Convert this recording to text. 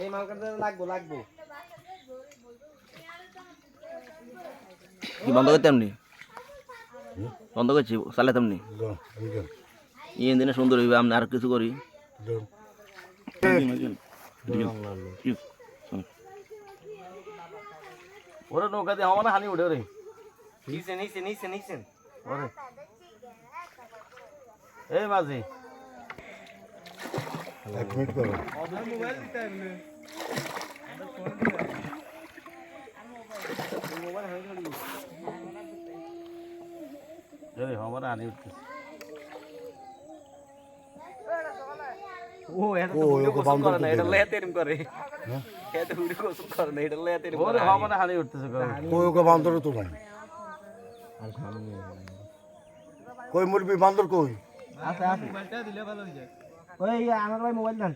এই মাল কাটতে লাগবো লাগবো। কি বন্ধ করতে এমনি? বন্ধ করছি চালাতাম নি ইয়ে দিনে সুন্দর হইবে আমি আর কিছু করি। ওরে নৌকা দিয়ে আমার হানি উঠে রে। নিচে নিচে নিচে নিচে ওরে এই মাঝি এক মিনিট করো মোবাইল দিতে হানি উঠতে ও এটা তো করে না এটা। লেতে এরম করে এটা ভিডিও কোসম করে না এটা লেতে এরম ওরে করে আমার হানি উঠতেছে কই ওকে বান্দর তো নাই কই মুরবি বান্দর কই? আছে আছে। মোবাইলটা দিলে ভালো হয়ে যায় ওই আমার ভাই মোবাইল দেন।